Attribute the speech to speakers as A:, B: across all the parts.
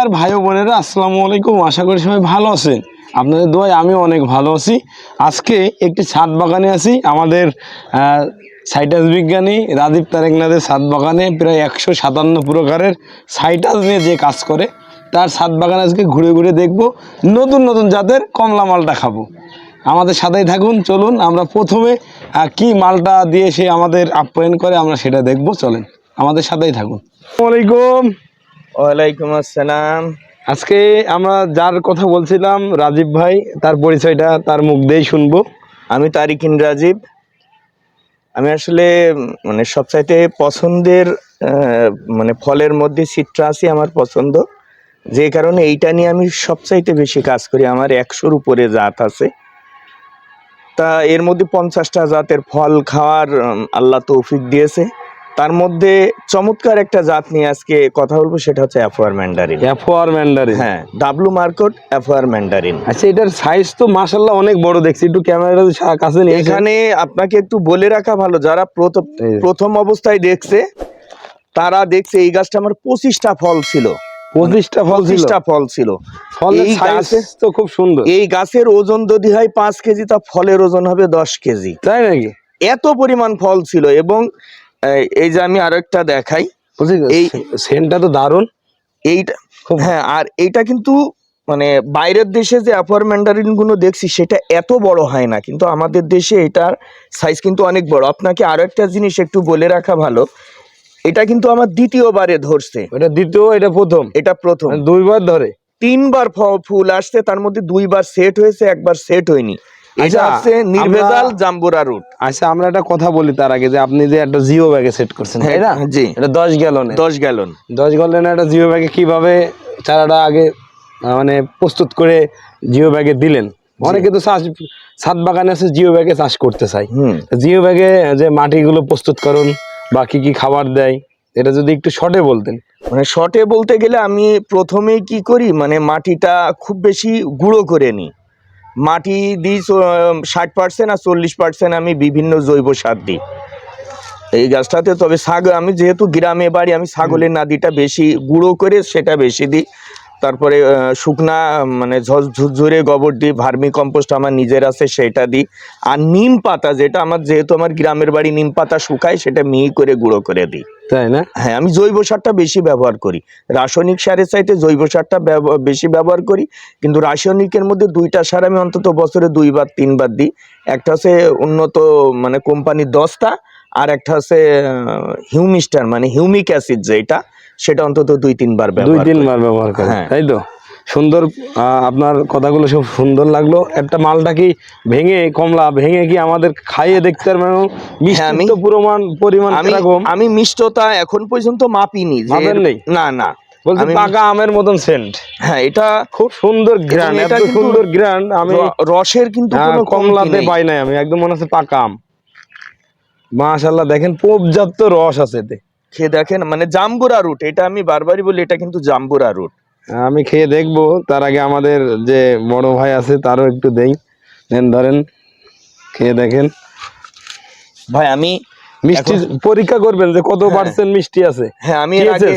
A: আর ভাই বোনেরা, আসসালামু আলাইকুম। আশা করি সবাই ভালো আছেন। আপনাদের দোয়ায় আমিও অনেক ভালো আছি। আজকে একটি ছাদ বাগানে আছি। আমাদের সাইটাস বিজ্ঞানী রাজীব তারেকনাথের ছাদ বাগানে প্রায় একশো সাতান্ন প্রকারের সাইটাস নিয়ে যে কাজ করে, তার ছাদ বাগানে আজকে ঘুরে ঘুরে দেখব। নতুন নতুন জাতের কমলা মালটা খাব। আমাদের সাথেই থাকুন, চলুন, আমরা প্রথমে কি মালটা দিয়ে সে আমাদের আপ্যায়ন করে আমরা সেটা দেখব। চলেন, আমাদের সাথেই থাকুন। আসসালামু আলাইকুম।
B: ওয়ালাইকুম আসসালাম।
A: আজকে আমরা যার কথা বলছিলাম রাজীব ভাই তার পরিচয়টা তার মুখ দিয়েই শুনব।
B: আমি তারিকিন রাজীব। আমি আসলে মানে সবচাইতে পছন্দের মানে ফলের মধ্যে সিট্রাসই আমার পছন্দ। যে কারণে এইটা নিয়ে আমি সবচাইতে বেশি কাজ করি। আমার একশোর উপরে জাত আছে। তা এর মধ্যে পঞ্চাশটা জাতের ফল খাওয়ার আল্লাহ তৌফিক দিয়েছে। তার মধ্যে চমৎকার একটা জাত নিয়ে আজকে কথা বলব সেটা হচ্ছে অ্যাফোয়ার ম্যান্ডারিন
A: অ্যাফোয়ার ম্যান্ডারিন
B: হ্যাঁ ডাবলু মার্কট অ্যাফোয়ার ম্যান্ডারিন
A: আচ্ছা এটার সাইজ তো মাশাল্লাহ অনেক বড় দেখছি একটু ক্যামেরাটা কাছে নিয়ে এখানে
B: আপনাকে একটু বলে রাখা ভালো যারা প্রথম প্রথম অবস্থায় দেখছে তারা দেখছে এই গাছটা আমার পঁচিশটা ফল ছিল।
A: পঁচিশটা ফল
B: পঁচিশটা ফল ছিল। এই
A: সাইজ
B: গাছে-
A: তো খুব সুন্দর।
B: এই গাছের ওজন যদি হয় পাঁচ কেজি তা ফলের ওজন হবে দশ কেজি।
A: তাই নাকি?
B: এত পরিমাণ ফল ছিল এবং এই- যে আমি আরও একটা দেখাই
A: এই
B: এই-
A: সেন্টটা তো দারুণ।
B: এইটা হ্যাঁ আর এইটা কিন্তু মানে বাইরের দেশে যে অ্যাপারগুলো দেখছি সেটা এত বড় হয় না। কিন্তু আমাদের দেশে এটার সাইজ কিন্তু অনেক বড়। আপনাকে আরও একটা জিনিস একটু বলে রাখা ভালো। এটা কিন্তু আমার দ্বিতীয়বারে ধরছে।
A: এটা দ্বিতীয় এটা প্রথম।
B: এটা প্রথম।
A: মানে দুইবার ধরে।
B: তিনবার ফুল আসছে তার মধ্যে দুইবার সেট হয়েছে একবার সেট হয়নি। এটা
A: আচ্ছা,
B: নির্ভেজাল জাম্বুরা রুট
A: আচ্ছা আমরা একটা কথা বলি তার আগে যে আপনি যে একটা জিও ব্যাগে সেট করছেন তাই না?
B: জি।
A: এটা দশ গ্যালনে
B: দশ গ্যালন
A: দশ একটা জিও ব্যাগে কীভাবে চারাটা আগে মানে প্রস্তুত করে জিও ব্যাগে দিলেন? অনেকে তো চাষ ছাদ বাগানে আছে জিও ব্যাগে চাষ করতে চাই জিও ব্যাগে যে মাটিগুলো প্রস্তুত করুন বা কি কি খাবার দেয় এটা যদি একটু শর্টে বলতেন।
B: মানে শর্টে বলতে গেলে আমি প্রথমেই কি করি মানে মাটিটা খুব বেশি গুঁড়ো করে নিই। মাটি দিই ষাট পার্সেন্ট আর চল্লিশ পার্সেন্ট আমি বিভিন্ন জৈব সার দিই। এই গাছটাতে তবে ছাগল আমি যেহেতু গ্রামে বাড়ি আমি ছাগলের নাদিটা বেশি গুঁড়ো করে সেটা বেশি দিই। তারপরে শুকনা মানে ঝুরঝুরে গোবর দিই ভার্মি কম্পোস্ট আমার নিজের আছে সেটা দিই। আর নিম পাতা যেটা আমার যেহেতু আমার গ্রামের বাড়ি নিম পাতা শুকায় সেটা মিহি করে গুঁড়ো করে দিই।
A: তাই না?
B: হ্যাঁ আমি জৈব সারটা বেশি ব্যবহার করি। রাসায়নিক সারের চাইতে জৈব সারটা বেশি ব্যবহার করি। কিন্তু রাসায়নিকের মধ্যে দুইটা সার আমি অন্তত বছরে দুইবার তিনবার দিই। একটা হচ্ছে উন্নত মানে কোম্পানির দশটা আর একটা হচ্ছে হিউমিস্টার মানে হিউমিক অ্যাসিড যেটা সেটা অন্তত দুই তিনবার
A: দুই। তিনবার ব্যবহার করে
B: হ্যাঁ।
A: তাই তো? সুন্দর আপনার কথাগুলো সব সুন্দর লাগল। একটা মালটা কি ভেঙে কমলা ভেঙে কি আমাদের খাইয়ে দেখতে পারবেন মিষ্টি
B: আমি-
A: তো পরিমাণ
B: আমি মিষ্টতা এখন পর্যন্ত মাপিনি
A: মাপেন নেই?
B: না না।
A: পাকা আমের মতন সেন্ট
B: হ্যাঁ এটা
A: খুব সুন্দর গ্রান এত সুন্দর গ্রান আমি
B: রসের কিন্তু
A: হ্যাঁ,
B: কোনো
A: কমলাতে পাই নাই আমি একদম মনে হচ্ছে পাকা আম। মাশাল্লাহ দেখেন পর্যাপ্ত রস আছে এতে।
B: খেয়ে দেখেন মানে জাম্বুরা রুট এটা আমি বারবারই বলি এটা কিন্তু জাম্বুরা রুট।
A: আমি খেয়ে দেখব তার আগে আমাদের যে বড় ভাই আছে তারও একটু দেই। নেন ধরেন খেয়ে দেখেন।
B: ভাই আমি
A: মিষ্টি পরীক্ষা করবেন যে কত
B: হ্যাঁ।
A: পার্সেন্ট মিষ্টি আছে।
B: হ্যাঁ আমি এর আগে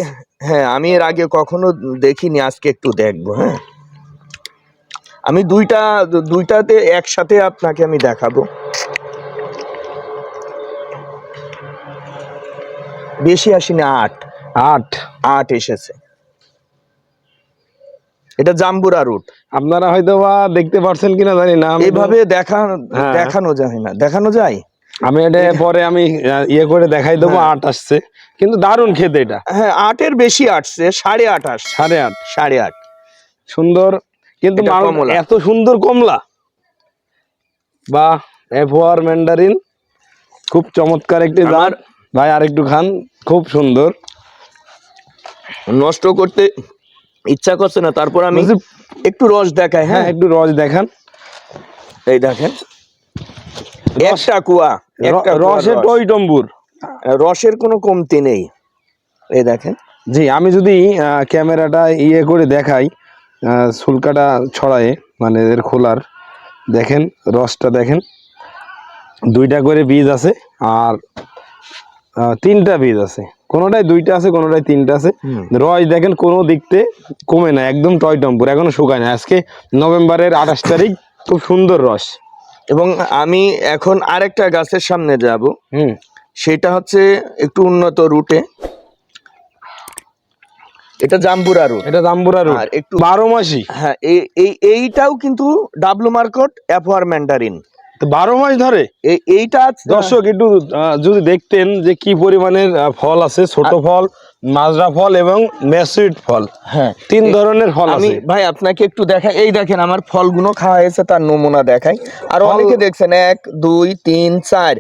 B: হ্যাঁ আমি এর আগে কখনো দেখিনি আজকে একটু দেখব হ্যাঁ। আমি দুইটা দুইটাতে একসাথে আপনাকে আমি দেখাবো। বেশি আসেনি আট।
A: আট?
B: আট এসেছে। এটা জাম্বুরা রুট
A: আপনারা হয়তো বা দেখতে পারছেন কিনা জানি না আমি তো-
B: এইভাবে দেখা
A: হ্যাঁ।
B: দেখানো যায় না। দেখানো যায়?
A: আমি এটা পরে আমি ইয়ে করে দেখাই দেবো
B: হ্যাঁ।
A: আট আসছে। কিন্তু দারুণ খেতে এটা।
B: হ্যাঁ আটের বেশি আসছে সাড়ে আট আসছে।
A: সাড়ে আট।
B: সাড়ে আট।
A: সুন্দর। কিন্তু। এত সুন্দর কমলা। বা এফওয়ার ম্যান্ডারিন খুব চমৎকার একটি
B: আমার-
A: ভাই আরেকটু খান। খুব সুন্দর।
B: নষ্ট করতে ইচ্ছা করছে না তারপর আমি একটু রস দেখাই
A: হ্যাঁ?
B: হ্যাঁ
A: একটু রস দেখান।
B: এই দেখেন একটা কুয়া
A: রসের টম্বুর
B: রসের কোনো কমতি নেই। এই দেখেন।
A: জি আমি যদি ক্যামেরাটা ইয়ে করে দেখাই সুলকাটা ছড়ায়ে মানে এর খোলার দেখেন রসটা দেখেন। দুইটা করে বীজ আছে আর তিনটা বীজ আছে। কোনোটাই দুইটা আছে কোনোটাই তিনটা আছে। রস দেখেন কোনো দিকতে কমে না একদম টয় টম্পুর এখনও শুকায় না। আজকে নভেম্বরের আঠাশ তারিখ খুব সুন্দর রস।
B: এবং আমি এখন আরেকটা গাছের সামনে যাব।
A: হুম।
B: সেটা হচ্ছে একটু উন্নত রুটে। এটা জাম্বুরা রুট।
A: এটা জাম্বুরা রুট।
B: আর একটু
A: বারো মাসই
B: হ্যাঁ এই এই- এইটাও কিন্তু ডাব্লু মার্কট অ্যাফোয়ার ম্যান্ডারিন।
A: বারো মাস ধরে
B: এই এইটা
A: দর্শক একটু যদি দেখতেন যে কি পরিমাণের ফল আছে ছোট ফল মাজরা ফল এবং ম্যাসুইট ফল।
B: হ্যাঁ।
A: তিন ধরনের ফল
B: আমি
A: আছে।
B: ভাই আপনাকে একটু দেখাই এই দেখেন আমার ফলগুলো খাওয়া হয়েছে তার নমুনা দেখাই। আর অনেকে দেখছেন এক দুই তিন চার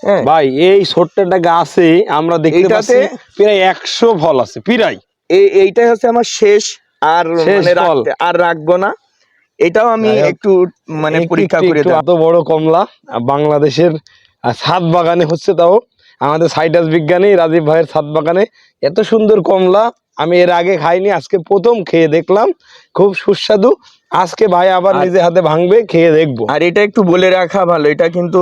B: হ্যাঁ।
A: ভাই এই ছোট্ট একটা গাছে আমরা দেখতে পাচ্ছি প্রায় একশো ফল আছে প্রায়।
B: এইটাই হচ্ছে আমার শেষ আর মানে। আর রাখব না। এটাও আমি একটু মানে পরীক্ষা করে
A: এত বড় কমলা বাংলাদেশের ছাদ বাগানে হচ্ছে তাও আমাদের সাইটাস বিজ্ঞানী রাজীব ভাইয়ের ছাদ বাগানে এত সুন্দর কমলা আমি এর আগে খাইনি আজকে প্রথম খেয়ে দেখলাম খুব সুস্বাদু। আজকে ভাই আবার নিজে হাতে ভাঙবে খেয়ে দেখব।
B: আর এটা একটু বলে রাখা ভালো এটা কিন্তু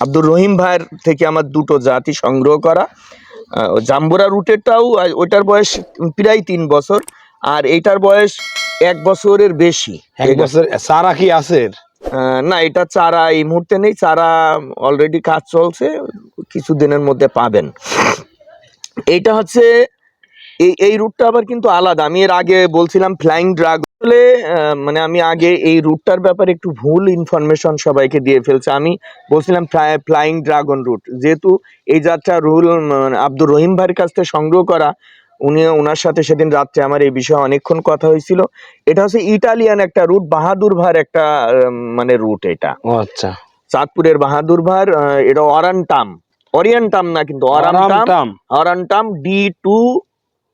B: আব্দুর রহিম ভাইয়ের থেকে আমার দুটো জাতি সংগ্রহ করা। জাম্বুরা রুটেরটাও ওইটার বয়স প্রায় তিন বছর আর এইটার বয়স এক বছরের বেশি।
A: এক বছর সারা কি আছে
B: না এটা চারা এই মুহূর্তে নেই চারা অলরেডি কাজ চলছে কিছুদিনের মধ্যে পাবেন। এইটা হচ্ছে এই এই রুটটা আবার কিন্তু আলাদা। আমি এর আগে বলছিলাম ফ্লাইং ড্রাগন আসলে মানে আমি আগে এই রুটটার ব্যাপারে একটু ভুল ইনফরমেশন সবাইকে দিয়ে ফেলছে। আমি বলছিলাম ফ্লাইং ড্রাগন রুট যেহেতু এই যাত্রা রুল মানে আব্দুর রহিম ভাইয়ের কাছ থেকে সংগ্রহ করা উনি ওনার সাথে সেদিন রাত্রে আমার এই বিষয়ে অনেকক্ষণ কথা হয়েছিল। এটা হচ্ছে ইটালিয়ান একটা রুট বাহাদুর ভার একটা মানে রুট এটা।
A: আচ্ছা।
B: চাঁদপুরের বাহাদুর ভার আহ, এটা অরানটাম অরিয়ানটাম না কিন্তু অরানটাম। অরানটাম ডি টু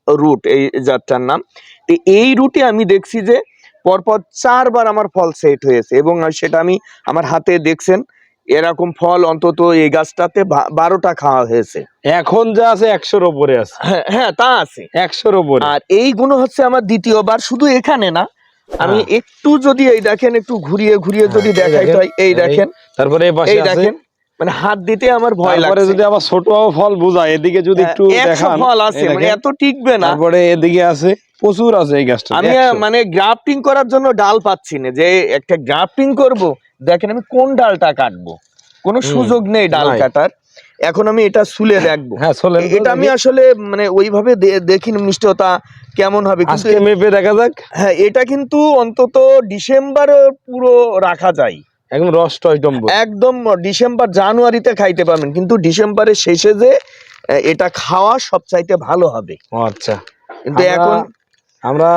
B: রুট এই যাত্রার নাম। তো এই রুটে আমি দেখছি যে পরপর চারবার আমার ফল সেট হয়েছে এবং সেটা আমি আমার হাতে দেখছেন। এরকম ফল অন্তত এই গাছটাতে বারোটা খাওয়া হয়েছে।
A: এখন যা আছে একশোর ওপরে আছে।
B: হ্যাঁ হ্যাঁ তা আছে।
A: একশোর ওপরে।
B: আর এইগুলো হচ্ছে আমার দ্বিতীয়বার শুধু এখানে না আমি
A: হ্যাঁ।
B: একটু যদি এই দেখেন একটু ঘুরিয়ে ঘুরিয়ে যদি
A: হ্যাঁ,
B: দেখাই এই দেখেন
A: তারপরে এই
B: দেখেন মানে হাত দিতে আমার ভয় লাগছে।
A: যদি আবার ছোট ফল বোঝায় এদিকে যদি একটু দেখান।
B: ফল আছে মানে এত টিকবে না।
A: তারপরে এদিকে আছে প্রচুর আছে এই গাছটা
B: আমি মানে গ্রাফটিং করার জন্য ডাল পাচ্ছি না যে একটা গ্রাফটিং করব দেখেন আমি কোন ডালটা কাটবো। কোনো সুযোগ নেই ডাল কাটার। এখন আমি এটা সুলে দেখব।
A: হ্যাঁ চলেন
B: এটা আমি আসলে মানে ওইভাবে দেখিনি মিষ্টতা কেমন হবে
A: আজকে মেপে দেখা যাক।
B: হ্যাঁ এটা কিন্তু অন্তত ডিসেম্বর পুরো রাখা যায়।
A: একদম রস টয় টম্বর
B: একদম ডিসেম্বর জানুয়ারিতে খাইতে পারবেন। কিন্তু ডিসেম্বরের শেষে যে এটা খাওয়া সবচাইতে ভালো হবে।
A: ও আচ্ছা।
B: কিন্তু এখন
A: আমরা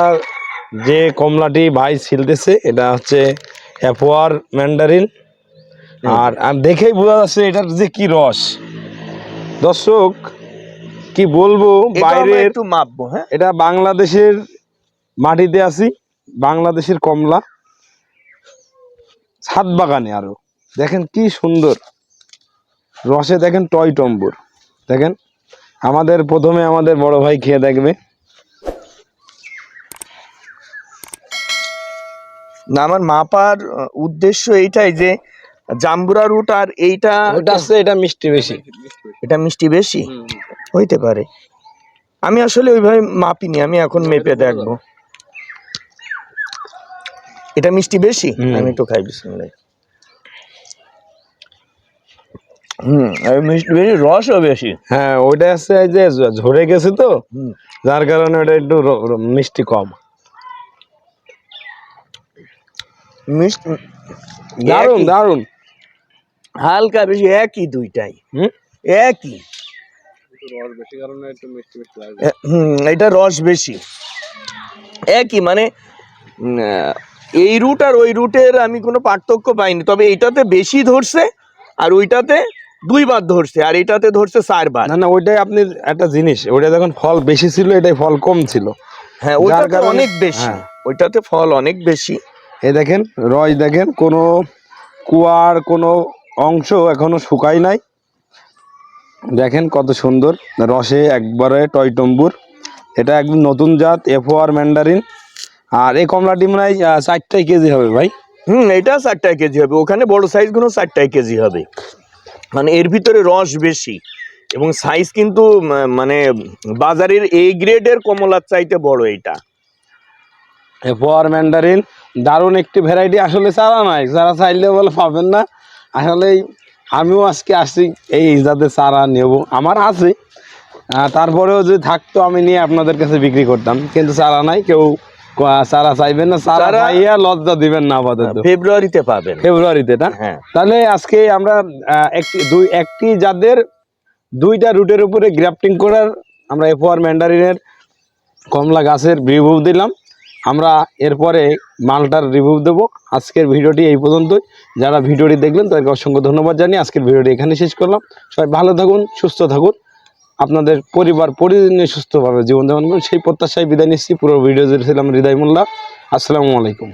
A: যে কমলাটি ভাই ছিলতেছে এটা হচ্ছে অ্যাপোয়ার ম্যান্ডারিন। আর আর দেখেই বোঝা যাচ্ছে এটার যে কি রস। দর্শক কি বলব বাইরে
B: একটু মাপবো হ্যাঁ?
A: এটা বাংলাদেশের মাটিতে আছি বাংলাদেশের কমলা। ছাদ বাগানে আরও। দেখেন কি সুন্দর। রসে দেখেন টয় টম্বুর। দেখেন আমাদের প্রথমে আমাদের বড় ভাই খেয়ে দেখবে।
B: না আমার মাপার উদ্দেশ্য এইটাই যে জাম্বুরা রুট আর এইটা
A: ওটা আছে এটা মিষ্টি বেশি।
B: এটা মিষ্টি বেশি? হইতে পারে। আমি আসলে ওইভাবে মাপিনি আমি এখন মেপে দেখব। এটা মিষ্টি বেশি। আমি একটু খাই বিসমিল্লাহ। হুম আর মিষ্টি বেশি রসও বেশি।
A: হ্যাঁ ওইটা আছে যে ঝরে গেছে তো যার কারণে ওটা একটু মিষ্টি কম।
B: মিষ্টি
A: দারুণ
B: একই,
A: দারুণ
B: হালকা বেশি একই দুইটাই।
A: হুম?
B: একই। এটা রস বেশি। একই মানে এই রুট আর ওই রুটের আমি কোনো পার্থক্য পাইনি। তবে এইটাতে বেশি ধরছে আর ওইটাতে দুইবার ধরছে আর এটাতে ধরছে চারবার।
A: না না ওইটাই আপনি একটা জিনিস ওইটা যখন ফল বেশি ছিল এটাই ফল কম ছিল।
B: হ্যাঁ
A: যার
B: ওইটাতে অনেক বেশি
A: হ্যাঁ।
B: ওইটাতে ফল অনেক বেশি।
A: এ দেখেন রস দেখেন কোনো কুয়ার কোনো অংশ এখনও শুকাই নাই। দেখেন কত সুন্দর রসে একবারে টয় টম্বুর এটা একদম নতুন জাত এফওয়ার ম্যান্ডারিন আর এই কমলাটি মনে হয় চারটাই কেজি হবে ভাই।
B: হুম, এটা চারটায় কেজি হবে। ওখানে বড় সাইজগুলো চারটায় কেজি হবে। মানে এর ভিতরে রস বেশি। এবং সাইজ কিন্তু মানে বাজারের এই গ্রেডের কমলার চাইতে বড় এইটা
A: এরপর ম্যান্ডারিন দারুণ একটি ভ্যারাইটি আসলে চারা নাই। যারা চাইলে বলে পাবেন না। আসলে আমিও আজকে আসি, এই জাতের চারা নেব। আমার আছে। তারপরেও যদি থাকতো আমি নিয়ে আপনাদের কাছে বিক্রি করতাম। কিন্তু চারা নাই, কেউ চারা চাইবেন না চারা- চাইয়া লজ্জা দিবেন না আপাতত।
B: ফেব্রুয়ারিতে পাবেন।
A: ফেব্রুয়ারিতে না?
B: হ্যাঁ।
A: তাহলে আজকে আমরা একটি দুই একটি যাদের দুইটা রুটের উপরে গ্রাফটিং করার আমরা এফওয়ার ম্যান্ডারিনের কমলা গাছের রিভিউ দিলাম। আমরা এরপরে মালটার রিভিউ দেবো। আজকের ভিডিওটি এই পর্যন্তই। যারা ভিডিওটি দেখলেন তাদেরকে অসংখ্য ধন্যবাদ জানিয়ে আজকের ভিডিওটি এখানে শেষ করলাম। সবাই ভালো থাকুন সুস্থ থাকুন। আপনাদের পরিবার পরিজন সুস্থভাবে জীবনযাপন করুন। সেই প্রত্যাশায় বিদায় নিচ্ছি। পুরো ভিডিও জুড়ে হৃদয় মোল্লা। আসসালামু আলাইকুম।